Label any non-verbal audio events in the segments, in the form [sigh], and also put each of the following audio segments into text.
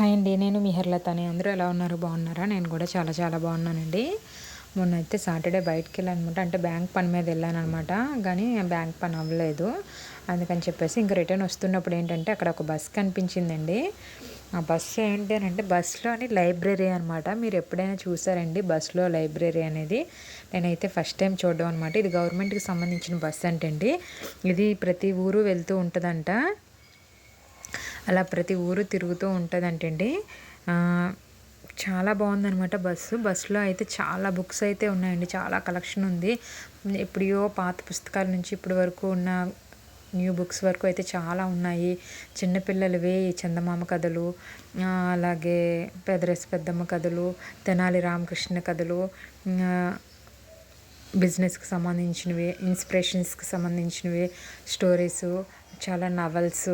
Hi అండి నేను మిహర్లతని అందరూ ఎలా ఉన్నారు? బాగున్నారా? నేను కూడా చాలా చాలా బాగున్నానండి. మొన్న అయితే సాటర్డే బయటకు వెళ్ళానమాట అంటే బ్యాంక్ పని మీద వెళ్ళాను అనమాట కానీ బ్యాంక్ పని అవ్వలేదు. అందుకని చెప్పేసి ఇంకా రిటర్న్ వస్తున్నప్పుడు ఏంటంటే అక్కడ ఒక బస్ కనిపించిందండి. ఆ బస్సు ఏంటి అని అంటే బస్సులోని లైబ్రరీ అనమాట మీరు ఎప్పుడైనా చూసారండి బస్సులో లైబ్రరీ అనేది? నేనైతే ఫస్ట్ టైం చూడడం అనమాట ఇది గవర్నమెంట్కి సంబంధించిన బస్సు అంటండి. ఇది ప్రతి ఊరు వెళ్తూ ఉంటుందంట. అలా ప్రతి ఊరు తిరుగుతూ ఉంటుందంటండి. చాలా బాగుందనమాట బస్సు. బస్సులో అయితే చాలా బుక్స్ అయితే ఉన్నాయండి. చాలా కలెక్షన్ ఉంది. ఎప్పుడో పాత పుస్తకాల నుంచి ఇప్పటి వరకు ఉన్న న్యూ బుక్స్ వరకు అయితే చాలా ఉన్నాయి. చిన్నపిల్లలవి చందమామ కథలు అలాగే పెదరసి పెద్దమ్మ కథలు తెనాలి రామకృష్ణ కథలు బిజినెస్కి సంబంధించినవి ఇన్స్పిరేషన్స్కి సంబంధించినవి స్టోరీస్ చాలా నవల్స్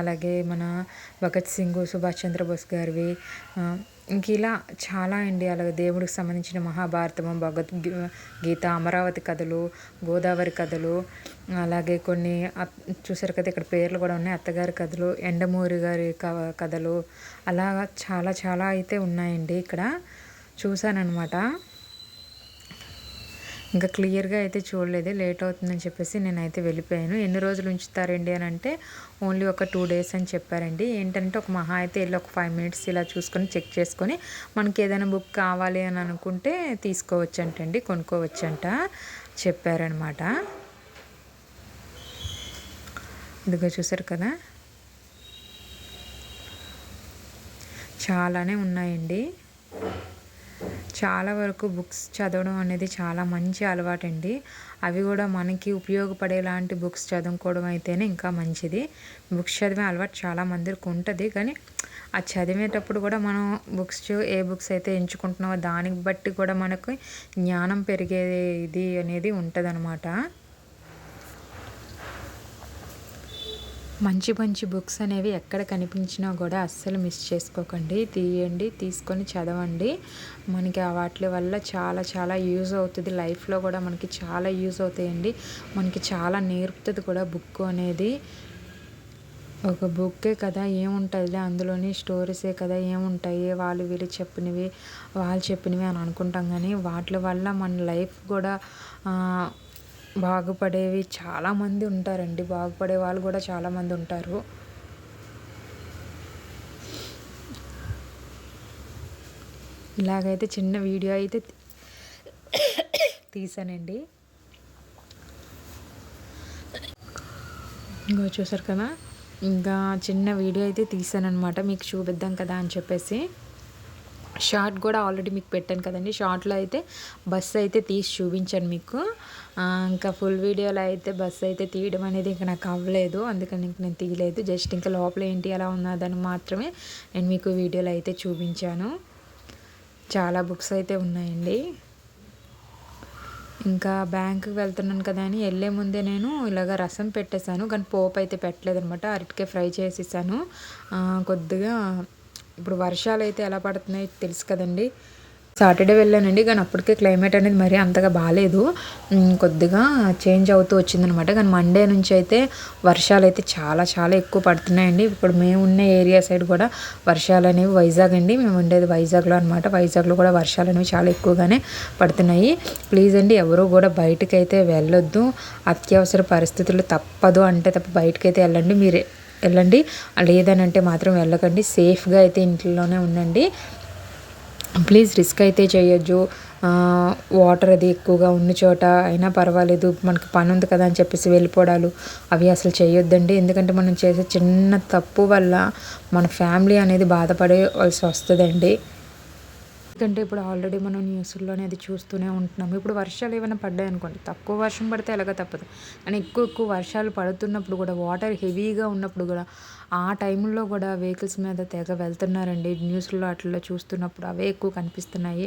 అలాగే మన భగత్ సింగ్ సుభాష్ చంద్రబోస్ గారివి. ఇంక ఇలా చాలా అండి. అలాగే దేవుడికి సంబంధించిన మహాభారతము భగవద్ గీత అమరావతి కథలు గోదావరి కథలు అలాగే కొన్ని చూసారు కదా ఇక్కడ పేర్లు కూడా ఉన్నాయి. అత్తగారి కథలు ఎండమూరి గారి కథలు అలా చాలా చాలా అయితే ఉన్నాయండి ఇక్కడ. చూశానమాట ఇంకా క్లియర్గా అయితే చూడలేదు లేట్ అవుతుందని చెప్పేసి నేనైతే వెళ్ళిపోయాను. ఎన్ని రోజులు ఉంచుతారండి అని అంటే ఓన్లీ ఒక టూ డేస్ అని చెప్పారండి. ఏంటంటే ఒక మహా అయితే వెళ్ళి ఒక ఫైవ్ మినిట్స్ ఇలా చూసుకొని చెక్ చేసుకొని మనకి ఏదైనా బుక్ కావాలి అని అనుకుంటే తీసుకోవచ్చంటండి కొనుక్కోవచ్చంట చెప్పారనమాట. ఇదిగో చూసారు కదా? చాలానే ఉన్నాయండి. చాలా వరకు బుక్స్ చదవడం అనేది చాలా మంచి అలవాటు అండి అవి కూడా మనకి ఉపయోగపడేలాంటి బుక్స్ చదువుకోవడం అయితేనే ఇంకా మంచిది. బుక్స్ చదివే అలవాటు చాలా మందికి ఉంటుంది. కానీ ఆ చదివేటప్పుడు కూడా మనం బుక్స్ ఏ బుక్స్ అయితే ఎంచుకుంటున్నామో దానికి బట్టి కూడా మనకు జ్ఞానం పెరిగేది అనేది ఉంటుంది మంచి మంచి బుక్స్ అనేవి ఎక్కడ కనిపించినా కూడా అస్సలు మిస్ చేసుకోకండి. తీయండి తీసుకొని చదవండి. మనకి ఆ వాటి వల్ల చాలా చాలా యూజ్ అవుతుంది. లైఫ్లో కూడా మనకి చాలా యూజ్ అవుతాయండి. మనకి చాలా నేర్పుతుంది కూడా బుక్ అనేది. ఒక బుక్కే కదా ఏముంటుందిలే అందులోని స్టోరీసే కదా ఏముంటాయి వాళ్ళు వీళ్ళు చెప్పినవి వాళ్ళు చెప్పినవి అని అనుకుంటాం. కానీ వాటి వల్ల మన లైఫ్ కూడా బాగుపడేవి చాలామంది ఉంటారండి. బాగుపడే వాళ్ళు కూడా చాలామంది ఉంటారు. ఇలాగైతే చిన్న వీడియో అయితే తీసానండి. ఇంకో చూసారు కదా? ఇంకా చిన్న వీడియో అయితే తీసానమాట మీకు చూపిద్దాం కదా అని చెప్పేసి. షార్ట్ కూడా ఆల్రెడీ మీకు పెట్టాను కదండి. షార్ట్లో అయితే బస్సు అయితే తీసి చూపించాను మీకు. ఇంకా ఫుల్ వీడియోలో అయితే బస్సు అయితే తీయడం అనేది ఇంకా నాకు అవ్వలేదు. అందుకని ఇంక నేను తీయలేదు. జస్ట్ ఇంకా లోపల ఏంటి ఎలా ఉన్నదని మాత్రమే నేను మీకు వీడియోలో అయితే చూపించాను. చాలా బుక్స్ అయితే ఉన్నాయండి. ఇంకా బ్యాంకుకి వెళ్తున్నాను కదా అని వెళ్ళే ముందే నేను ఇలాగ రసం పెట్టేశాను. కానీ పోపు అయితే పెట్టలేదు అనమాట అరటికే ఫ్రై చేసేసాను. కొద్దిగా ఇప్పుడు వర్షాలు అయితే ఎలా పడుతున్నాయి తెలుసు కదండి. సాటర్డే వెళ్ళానండి కానీ అప్పటికే క్లైమేట్ అనేది మరీ అంతగా బాగాలేదు కొద్దిగా చేంజ్ అవుతూ వచ్చిందనమాట. కానీ మండే నుంచి అయితే వర్షాలు అయితే చాలా చాలా ఎక్కువ పడుతున్నాయండి. ఇప్పుడు మేము ఉన్న ఏరియా సైడ్ కూడా వర్షాలు అనేవి వైజాగ్ అండి. మేము ఉండేది వైజాగ్లో అనమాట వైజాగ్లో కూడా వర్షాలు అనేవి చాలా ఎక్కువగానే పడుతున్నాయి. ప్లీజ్ అండి ఎవరు కూడా బయటకైతే అయితే వెళ్ళొద్దు. అత్యవసర పరిస్థితులు తప్పదు అంటే తప్ప బయటకైతే అయితే వెళ్ళండి. మీరు వెళ్ళండి. లేదని అంటే మాత్రం వెళ్ళకండి. సేఫ్గా అయితే ఇంట్లోనే ఉండండి. ప్లీజ్ రిస్క్ అయితే చేయొద్దు. వాటర్ అది ఎక్కువగా ఉన్న చోట అయినా పర్వాలేదు. మనకి పని ఉంది కదా అని చెప్పేసి వెళ్ళిపోవడాలు అవి అసలు చేయొద్దండి. ఎందుకంటే మనం చేసే చిన్న తప్పు వల్ల మన ఫ్యామిలీ అనేది బాధపడేవలసి వస్తుందండి. ఎందుకంటే ఇప్పుడు ఆల్రెడీ మనం న్యూస్లోనే అది చూస్తూనే ఉంటున్నాం. ఇప్పుడు వర్షాలు ఏమైనా పడ్డాయి అనుకోండి తక్కువ వర్షం పడితే ఎలాగ తప్పదు. కానీ ఎక్కువ ఎక్కువ వర్షాలు పడుతున్నప్పుడు కూడా వాటర్ హెవీగా ఉన్నప్పుడు కూడా ఆ టైంలో కూడా వెహికల్స్ మీద తెగ వెళ్తున్నారండి. న్యూస్లో అట్లా చూస్తున్నప్పుడు అవే ఎక్కువ కనిపిస్తున్నాయి.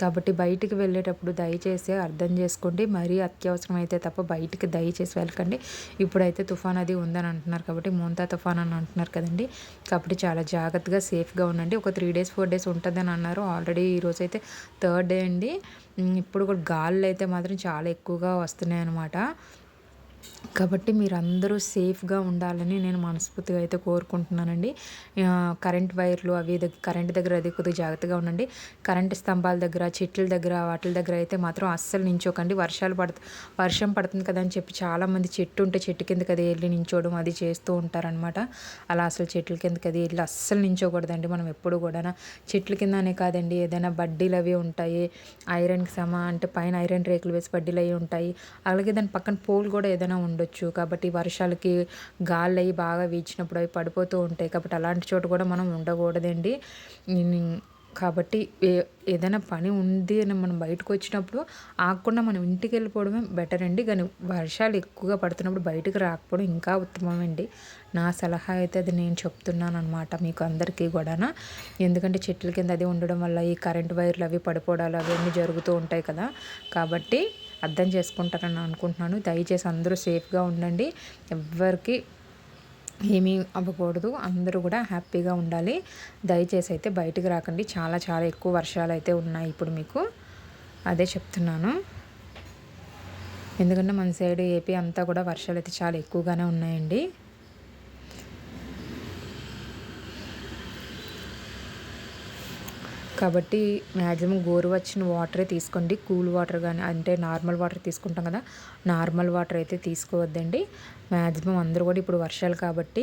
కాబట్టి బయటికి వెళ్ళేటప్పుడు దయచేసి అర్థం చేసుకోండి. మరీ అత్యవసరం అయితే తప్ప బయటికి దయచేసి వెళ్ళకండి. ఇప్పుడైతే తుఫాన్ అది ఉందని అంటున్నారు కాబట్టి మోంతా తుఫాన్ అని అంటున్నారు కదండి. కాబట్టి చాలా జాగ్రత్తగా సేఫ్గా ఉండండి. ఒక త్రీ డేస్ ఫోర్ డేస్ ఉంటుందని అన్నారు. ఆల్రెడీ ఈరోజు అయితే థర్డ్ డే అండి. ఇప్పుడు కూడా గాలులు అయితే మాత్రం చాలా ఎక్కువగా వస్తున్నాయి అనమాట కాబట్టి మీరందరూ సేఫ్గా ఉండాలని నేను మనస్ఫూర్తిగా అయితే కోరుకుంటున్నానండి. కరెంట్ వైర్లు అవి దగ్గర కరెంట్ దగ్గర అది కొద్దిగా జాగ్రత్తగా ఉండండి. కరెంట్ స్తంభాల దగ్గర చెట్ల దగ్గర వాటి దగ్గర అయితే మాత్రం అస్సలు నించోకండి. వర్షాలు పడుతు వర్షం పడుతుంది కదా అని చెప్పి చాలామంది చెట్టు ఉంటే చెట్టు కిందకి అది వెళ్ళి నించోవడం అది చేస్తూ ఉంటారనమాట అలా అసలు చెట్ల కిందకి అది వెళ్ళి అస్సలు నించోకూడదండి మనం ఎప్పుడు కూడా చెట్ల కిందనే కాదండి ఏదైనా బడ్డీలు అవి ఉంటాయి. ఐరన్కి సమా అంటే పైన ఐరన్ రేకులు వేసి బడ్డీలు అవి ఉంటాయి. అలాగే దాని పక్కన పోల్ కూడా ఏదైనా ఉండొచ్చు. కాబట్టి వర్షాలకి గాలి అవి బాగా వీచినప్పుడు అవి పడిపోతూ ఉంటాయి. కాబట్టి అలాంటి చోట కూడా మనం ఉండకూడదండి. కాబట్టి ఏ ఏదైనా పని ఉంది అని మనం బయటకు వచ్చినప్పుడు ఆగకుండా మనం ఇంటికి వెళ్ళిపోవడమే బెటర్ అండి. కానీ వర్షాలు ఎక్కువగా పడుతున్నప్పుడు బయటకు రాకపోవడం ఇంకా ఉత్తమం అండి నా సలహా అయితే అది నేను చెప్తున్నాను అనమాట మీకు అందరికీ కూడా ఎందుకంటే చెట్ల కింద అది ఉండడం వల్ల ఈ కరెంట్ వైర్లు అవి పడిపోవడాలు అవన్నీ జరుగుతూ ఉంటాయి కదా. కాబట్టి అర్థం చేసుకుంటారని అనుకుంటున్నాను. దయచేసి అందరూ సేఫ్గా ఉండండి. ఎవ్వరికి ఏమీ అవ్వకూడదు. అందరూ కూడా హ్యాపీగా ఉండాలి. దయచేసి అయితే బయటకు రాకండి. చాలా చాలా ఎక్కువ వర్షాలు అయితే ఉన్నాయి ఇప్పుడు మీకు. అదే చెప్తున్నాను. ఎందుకంటే మన సైడ్ ఏపీ అంతా కూడా వర్షాలు అయితే చాలా ఎక్కువగానే ఉన్నాయండి. కాబట్టి మ్యాక్సిమం గోరువచ్చిన వాటరే తీసుకోండి. కూల్ వాటర్ కానీ అంటే నార్మల్ వాటర్ తీసుకుంటాం కదా నార్మల్ వాటర్ అయితే తీసుకోవద్దండి. మ్యాక్సిమం అందరూ కూడా ఇప్పుడు వర్షాలు కాబట్టి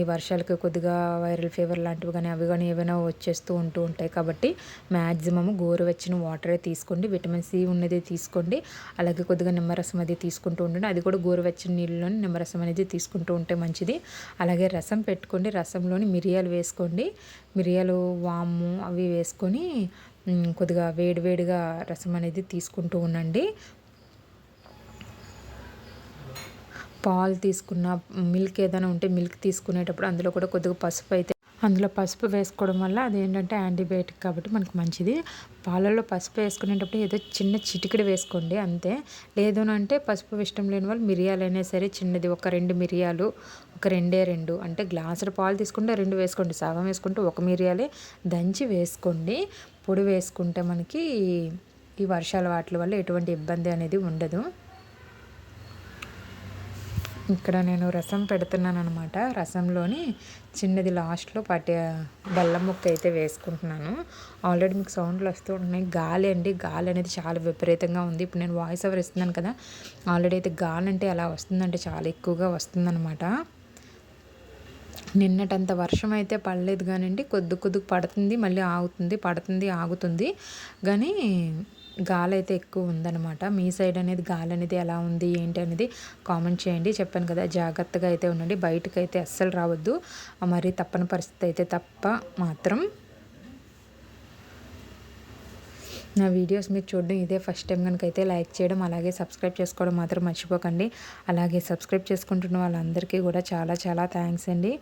ఈ వర్షాలకి కొద్దిగా వైరల్ ఫీవర్ లాంటివి కానీ అవి కానీ ఏవైనా వచ్చేస్తూ ఉంటూ ఉంటాయి కాబట్టి మ్యాక్సిమం గోరువెచ్చని వాటరే తీసుకోండి. విటమిన్ సి ఉన్నది తీసుకోండి. అలాగే కొద్దిగా నిమ్మరసం అది తీసుకుంటూ ఉండండి. అది కూడా గోరువెచ్చని నీళ్ళలోని నిమ్మరసం అనేది తీసుకుంటూ ఉంటే మంచిది. అలాగే రసం పెట్టుకోండి. రసంలోని మిరియాలు వేసుకోండి. మిరియాలు వాము అవి వేసుకోండి వేసుకొని కొద్దిగా వేడివేడిగా రసం అనేది తీసుకుంటూ ఉండండి. పాలు తీసుకున్న మిల్క్ ఏదైనా ఉంటే మిల్క్ తీసుకునేటప్పుడు అందులో కూడా కొద్దిగా పసుపు అయితే అందులో పసుపు వేసుకోవడం వల్ల అదేంటంటే యాంటీబయాటిక్ కాబట్టి మనకు మంచిది. పాలల్లో పసుపు వేసుకునేటప్పుడు ఏదో చిన్న చిటికెడు వేసుకోండి అంతే. లేదు అంటే పసుపు ఇష్టం లేని వాళ్ళు మిరియాలు అయినా సరే చిన్నది ఒక రెండు మిరియాలు ఒక రెండే రెండు. అంటే గ్లాసుల పాలు తీసుకుంటే రెండు వేసుకోండి సగం వేసుకుంటే ఒక మిరియాలే. దంచి వేసుకోండి. పొడి వేసుకుంటే మనకి ఈ వర్షాల వాటి వల్ల ఎటువంటి ఇబ్బంది అనేది ఉండదు. ఇక్కడ నేను రసం పెడుతున్నాను అనమాట రసంలోని చిన్నది లాస్ట్లో పట్టి బెల్లం ముక్క అయితే వేసుకుంటున్నాను. ఆల్రెడీ మీకు సౌండ్లు వస్తూ ఉన్నాయి. గాలి అండి. గాలి అనేది చాలా విపరీతంగా ఉంది. ఇప్పుడు నేను వాయిస్ ఓవర్ ఇస్తున్నాను కదా. ఆల్రెడీ అయితే గాలి అంటే ఎలా వస్తుందంటే చాలా ఎక్కువగా వస్తుందన్నమాట. నిన్నటంత వర్షం అయితే పడలేదు కానివ్వండి కొద్ది కొద్దిగా పడుతుంది. మళ్ళీ ఆగుతుంది. పడుతుంది ఆగుతుంది. కానీ గాలి అయితే ఎక్కువ ఉందన్నమాట. మీ సైడ్ అనేది గాలి అనేది ఎలా ఉంది ఏంటి అనేది కామెంట్ చేయండి. చెప్పాను కదా జాగ్రత్తగా అయితే ఉండండి. బయటకు అయితే అస్సలు రావద్దు. మరి తప్పని పరిస్థితి అయితే తప్ప మాత్రం. నా వీడియోస్ మీరు చూడడం ఇదే ఫస్ట్ టైం కనుక అయితే లైక్ చేయడం అలాగే సబ్స్క్రైబ్ చేసుకోవడం మాత్రం మర్చిపోకండి. అలాగే సబ్స్క్రైబ్ చేసుకుంటున్న వాళ్ళందరికీ కూడా చాలా చాలా థ్యాంక్స్ అండి.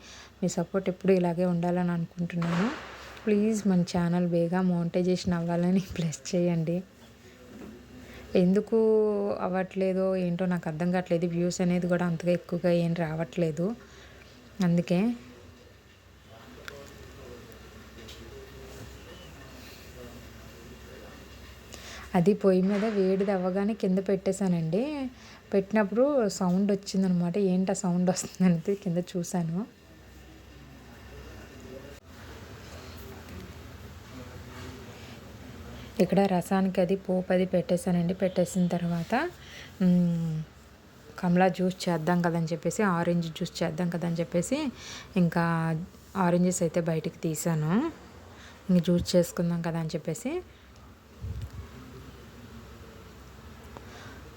మీ సపోర్ట్ ఎప్పుడు ఇలాగే ఉండాలని అనుకుంటున్నాను. ప్లీజ్ మన ఛానల్ బేగా మోనిటైజేషన్ అవ్వాలని [laughs] ప్లస్ చేయండి. ఎందుకు అవ్వట్లేదో ఏంటో నాకు అర్థం కావట్లేదు. వ్యూస్ అనేది కూడా అంతగా ఎక్కువగా ఏం రావట్లేదు. అందుకే అది పొయ్యి మీద వేడిది అవ్వగానే కింద పెట్టేశానండి. పెట్టినప్పుడు సౌండ్ వచ్చిందనమాట. ఏంటి ఆ సౌండ్ వస్తుందనేది కింద చూశాను. ఇక్కడ రసానికి అది పోపు అది పెట్టేశానండి. పెట్టేసిన తర్వాత కమలా జ్యూస్ చేద్దాం కదని చెప్పేసి ఆరెంజ్ జ్యూస్ చేద్దాం కదని చెప్పేసి ఇంకా ఆరెంజెస్ అయితే బయటికి తీసాను ఇంక జ్యూస్ చేసుకుందాం కదా అని చెప్పేసి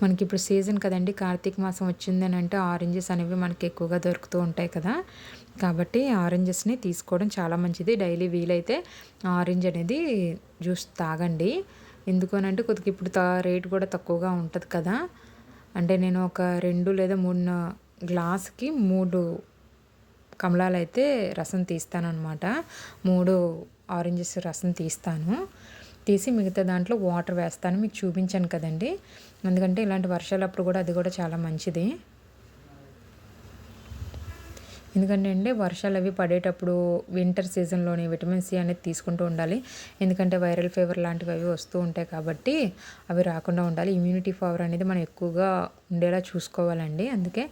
మనకి ఇప్పుడు సీజన్ కదండి. కార్తీక మాసం వచ్చిందని అంటే ఆరెంజెస్ అనేవి మనకి ఎక్కువగా దొరుకుతూ ఉంటాయి కదా. కాబట్టి ఆరెంజెస్ని తీసుకోవడం చాలా మంచిది. డైలీ వీలైతే ఆరెంజ్ అనేది జ్యూస్ తాగండి. ఎందుకనంటే కొద్దిగా ఇప్పుడు తా రేట్ కూడా తక్కువగా ఉంటుంది కదా. అంటే నేను ఒక రెండు లేదా మూడు గ్లాస్కి మూడు కమలాలు అయితే రసం తీస్తాను అనమాట మూడు ఆరెంజెస్ రసం తీస్తాను. తీసి మిగతా దాంట్లో వాటర్ వేస్తాను. మీకు చూపించాను కదండి. ఎందుకంటే ఇలాంటి వర్షాలప్పుడు కూడా అది కూడా చాలా మంచిది. ఎందుకంటే అండి వర్షాలు అవి పడేటప్పుడు వింటర్ సీజన్లోని విటమిన్ సి అనేది తీసుకుంటూ ఉండాలి. ఎందుకంటే వైరల్ ఫీవర్ లాంటివి అవి వస్తూ ఉంటాయి కాబట్టి అవి రాకుండా ఉండాలి. ఇమ్యూనిటీ పవర్ అనేది మనం ఎక్కువగా ఉండేలా చూసుకోవాలండి. అందుకే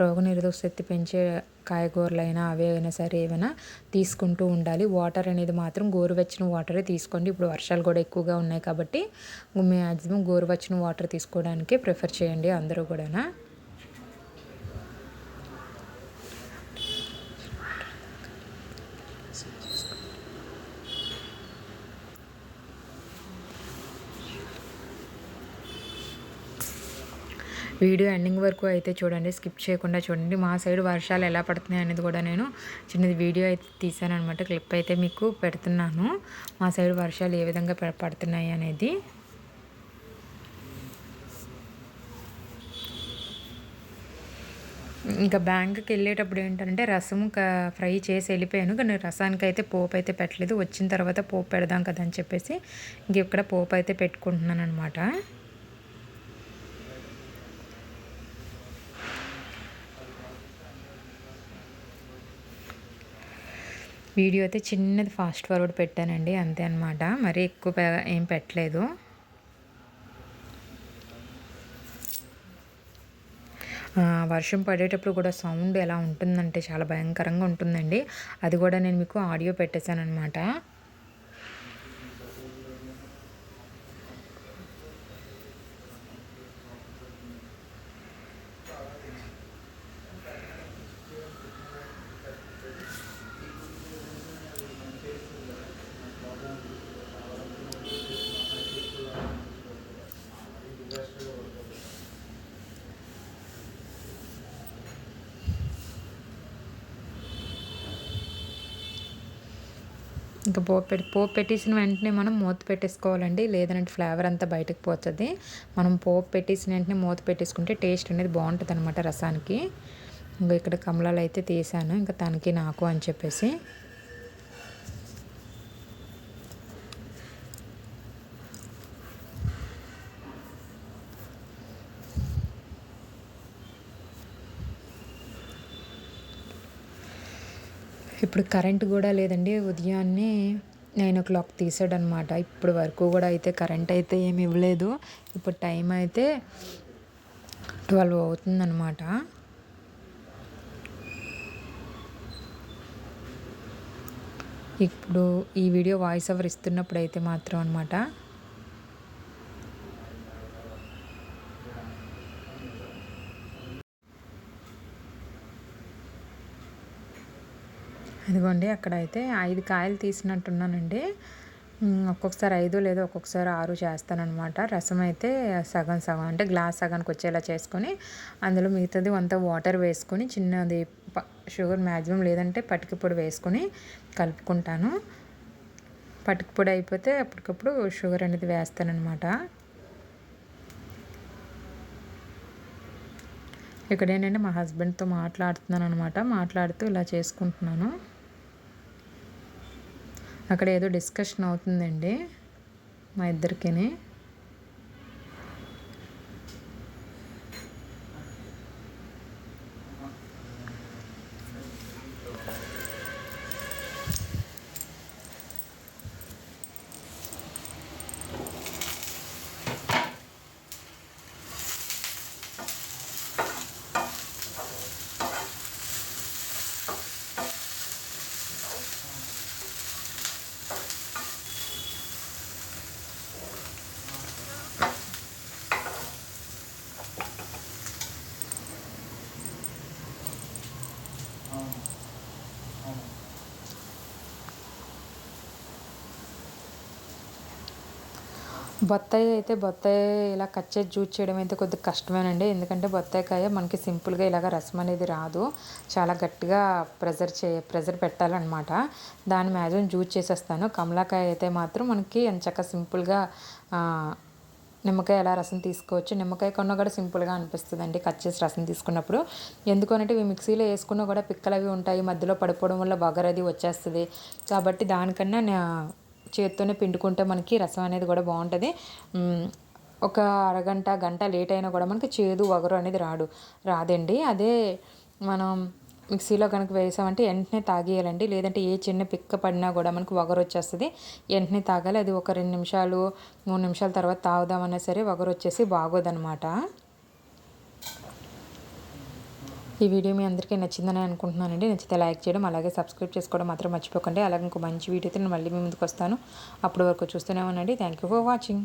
రోగనిరోధక శక్తి పెంచే కాయగూరలైనా అవే అయినా సరే ఏమైనా తీసుకుంటూ ఉండాలి. వాటర్ అనేది మాత్రం గోరువెచ్చని వాటరే తీసుకోండి. ఇప్పుడు వర్షాలు కూడా ఎక్కువగా ఉన్నాయి కాబట్టి మ్యాక్సిమం గోరువెచ్చని వాటర్ తీసుకోవడానికి ప్రిఫర్ చేయండి అందరూ కూడా వీడియో ఎండింగ్ వరకు అయితే చూడండి స్కిప్ చేయకుండా చూడండి. మా సైడ్ వర్షాలు ఎలా పడుతున్నాయి అనేది కూడా నేను చిన్నది వీడియో అయితే తీసాను అనమాట క్లిప్ అయితే మీకు పెడుతున్నాను. మా సైడ్ వర్షాలు ఏ విధంగా పడుతున్నాయి అనేది. ఇంకా బ్యాంక్కి వెళ్ళేటప్పుడు ఏంటంటే రసం ఫ్రై చేసి వెళ్ళిపోయాను కానీ రసానికి అయితే పోపు అయితే పెట్టలేదు. వచ్చిన తర్వాత పోపు పెడదాం కదా అని చెప్పేసి ఇంక ఇక్కడ పోపు అయితే పెట్టుకుంటున్నాను అనమాట వీడియో అయితే చిన్నది ఫాస్ట్ ఫార్వర్డ్ పెట్టానండి అంతే అనమాట మరీ ఎక్కువ ఏం పెట్టలేదు. వర్షం పడేటప్పుడు కూడా సౌండ్ ఎలా ఉంటుందంటే చాలా భయంకరంగా ఉంటుందండి. అది కూడా నేను మీకు ఆడియో పెట్టేశాను అనమాట ఇంకా పోపు పెట్టి పోపు పెట్టేసిన వెంటనే మనం మూత పెట్టేసుకోవాలండి. లేదంటే ఫ్లేవర్ అంతా బయటకు పోతుంది. మనం పోపు పెట్టేసిన వెంటనే మూత పెట్టేసుకుంటే టేస్ట్ అనేది బాగుంటుంది అనమాట రసానికి. ఇంకా ఇక్కడ కమలాలు అయితే తీసాను. ఇంకా తనకి నాకు అని చెప్పేసి. ఇప్పుడు కరెంట్ కూడా లేదండి. ఉదయాన్నే నైన్ ఓ క్లాక్ తీసాడనమాట. ఇప్పుడు వరకు కూడా అయితే కరెంట్ అయితే ఏమి ఇవ్వలేదు. ఇప్పుడు టైం అయితే ట్వెల్వ్ అవుతుందన్నమాట ఇప్పుడు ఈ వీడియో వాయిస్ ఓవర్ ఇస్తున్నప్పుడు అయితే మాత్రం అనమాట ఇదిగోండి అక్కడైతే ఐదు కాయలు తీసినట్టున్నానండి. ఒక్కొక్కసారి ఐదు లేదా ఒక్కొక్కసారి ఆరు చేస్తానమాట రసం అయితే సగం సగం అంటే గ్లాస్ సగానికి వచ్చేలా చేసుకొని అందులో మిగతాది అంత వాటర్ వేసుకొని చిన్నది షుగర్ మ్యాక్సిమం లేదంటే పటిక పొడి వేసుకొని కలుపుకుంటాను. పటిక పొడి అయిపోతే అప్పటికప్పుడు షుగర్ అనేది వేస్తానమాట ఇక్కడ ఏంటంటే మా హస్బెండ్తో మాట్లాడుతున్నాను అనమాట మాట్లాడుతూ ఇలా చేసుకుంటున్నాను. అక్కడ ఏదో డిస్కషన్ అవుతుందండి మా ఇద్దరికీ బత్తాయి అయితే బత్తాయి ఇలా కట్ చేసి జ్యూస్ చేయడం అయితే కొద్దిగా కష్టమేనండి. ఎందుకంటే బత్తాయికాయ మనకి సింపుల్గా ఇలాగ రసం అనేది రాదు. చాలా గట్టిగా ప్రెజర్ చే ప్రెజర్ పెట్టాలన్నమాట. దాని మ్యాక్సిమం జ్యూస్ చేసేస్తాను. కమలాకాయ అయితే మాత్రం మనకి ఎంచక్క సింపుల్గా నిమ్మకాయ ఎలా రసం తీసుకోవచ్చు? నిమ్మకాయ కొన్న కూడా సింపుల్గా అనిపిస్తుంది అండి కట్ చేసి రసం తీసుకున్నప్పుడు. ఎందుకనంటే ఇవి మిక్సీలో వేసుకున్నా కూడా పిక్కలు అవి ఉంటాయి. మధ్యలో పడిపోవడం వల్ల బగరది వచ్చేస్తుంది. కాబట్టి దానికన్నా చేత్తోనే పిండుకుంటే మనకి రసం అనేది కూడా బాగుంటుంది. ఒక అరగంట గంట లేట్ అయినా కూడా మనకి చేదు వగరు అనేది రాడు. రాదండి. అదే మనం మిక్సీలో కనుక వేసామంటే వెంటనే తాగేయాలండి. లేదంటే ఏ చిన్న పిక్క పడినా కూడా మనకు వగరు వచ్చేస్తుంది. వెంటనే తాగాలి. అది ఒక రెండు నిమిషాలు మూడు నిమిషాల తర్వాత తాగుదామన్నా సరే వగరు వచ్చేసి బాగోదనమాట ఈ వీడియో మీ అందరికీ నచ్చిందని అనుకుంటున్నానండి. నచ్చితే లైక్ చేయడం అలాగే సబ్స్క్రైబ్ చేసుకోవడం మాత్రం మర్చిపోకండి. అలాగే ఇంకో మంచి వీడియోతో నేను మళ్ళీ మీ ముందుకు వస్తాను. అప్పటి వరకు చూస్తూనే ఉండండి. Thank you for watching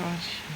Gosh.